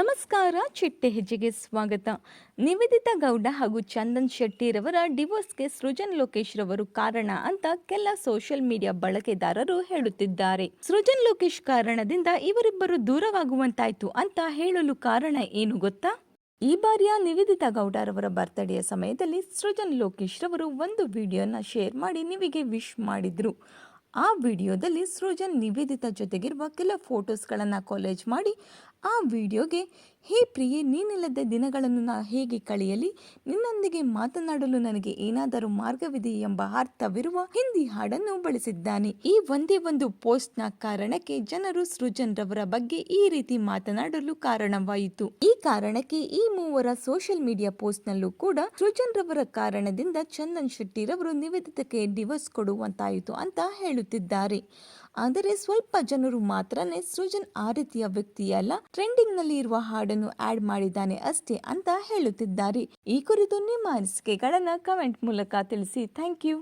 ನಮಸ್ಕಾರ, ಚಿಟ್ಟೆ ಹೆಜ್ಜೆಗೆ ಸ್ವಾಗತ. ನಿವೇದಿತಾ ಗೌಡ ಹಾಗೂ ಚಂದನ್ ಶೆಟ್ಟಿರವರ ಡಿವೋರ್ಸ್ಗೆ ಸೃಜನ್ ಲೋಕೇಶ್ ರವರು ಕಾರಣ ಅಂತ ಕೆಲ ಸೋಷಿಯಲ್ ಮೀಡಿಯಾ ಬಳಕೆದಾರರು ಹೇಳುತ್ತಿದ್ದಾರೆ. ಸೃಜನ್ ಲೋಕೇಶ್ ಕಾರಣದಿಂದ ಇವರಿಬ್ಬರು ದೂರವಾಗುವಂತಾಯ್ತು ಅಂತ ಹೇಳಲು ಕಾರಣ ಏನು ಗೊತ್ತಾ? ಈ ಬಾರಿಯ ನಿವೇದಿತಾ ಗೌಡರವರ ಬರ್ತ್ಡೇಯ ಸಮಯದಲ್ಲಿ ಸೃಜನ್ ಲೋಕೇಶ್ ರವರು ಒಂದು ವಿಡಿಯೋನ ಶೇರ್ ಮಾಡಿ ನಿವಿಗೆ ವಿಶ್ ಮಾಡಿದ್ರು. ಆ ವಿಡಿಯೋದಲ್ಲಿ ಸೃಜನ್ ನಿವೇದಿತಾ ಜೊತೆಗಿರುವ ಕೆಲ ಫೋಟೋಸ್ಗಳನ್ನು ಕಾಲೇಜ್ ಮಾಡಿ ಆ ವಿಡಿಯೋಗೆ ಹೇ ಪ್ರಿಯೆ, ನೀನಿಲ್ಲದ ದಿನಗಳನ್ನು ನಾ ಹೇಗೆ ಕಳೆಯಲಿ? ನಿನ್ನೊಂದಿಗೆ ಮಾತನಾಡಲು ನನಗೆ ಏನಾದರೂ ಮಾರ್ಗವಿದೆ ಎಂಬ ಅರ್ಥವಿರುವ ಹಿಂದಿ ಹಾಡನ್ನು ಬಳಸಿದ್ದಾನೆ. ಈ ಒಂದೇ ಒಂದು ಪೋಸ್ಟ್ನ ಕಾರಣಕ್ಕೆ ಜನರು ಸೃಜನ್ ರವರ ಬಗ್ಗೆ ಈ ರೀತಿ ಮಾತನಾಡಲು ಕಾರಣವಾಯಿತು. ಈ ಕಾರಣಕ್ಕೆ ಈ ಮೂವರ ಸೋಷಿಯಲ್ ಮೀಡಿಯಾ ಪೋಸ್ಟ್ನಲ್ಲೂ ಕೂಡ ಸೃಜನ್ ರವರ ಕಾರಣದಿಂದ ಚಂದನ್ ಶೆಟ್ಟಿ ರವರು ನಿವೇದಿತಕ್ಕೆ ಡಿವೋರ್ಸ್ ಕೊಡುವಂತಾಯಿತು ಅಂತ ಹೇಳುತ್ತಿದ್ದಾರೆ. ಆದರೆ ಸ್ವಲ್ಪ ಜನರು ಮಾತ್ರನೇ ಸೃಜನ್ ಆ ರೀತಿಯ ವ್ಯಕ್ತಿಯಲ್ಲ ಟ್ರೆಂಡಿಂಗ್ನಲ್ಲಿ ಇರುವ ಹಾಡನ್ನು ಆಡ್ ಮಾಡಿದ್ದಾನೆ ಅಷ್ಟೇ ಅಂತ ಹೇಳುತ್ತಿದ್ದಾರೆ. ಈ ಕುರಿತು ನಿಮ್ಮ ಅನಿಸಿಕೆಗಳನ್ನು ಕಮೆಂಟ್ ಮೂಲಕ ತಿಳಿಸಿ. Thank you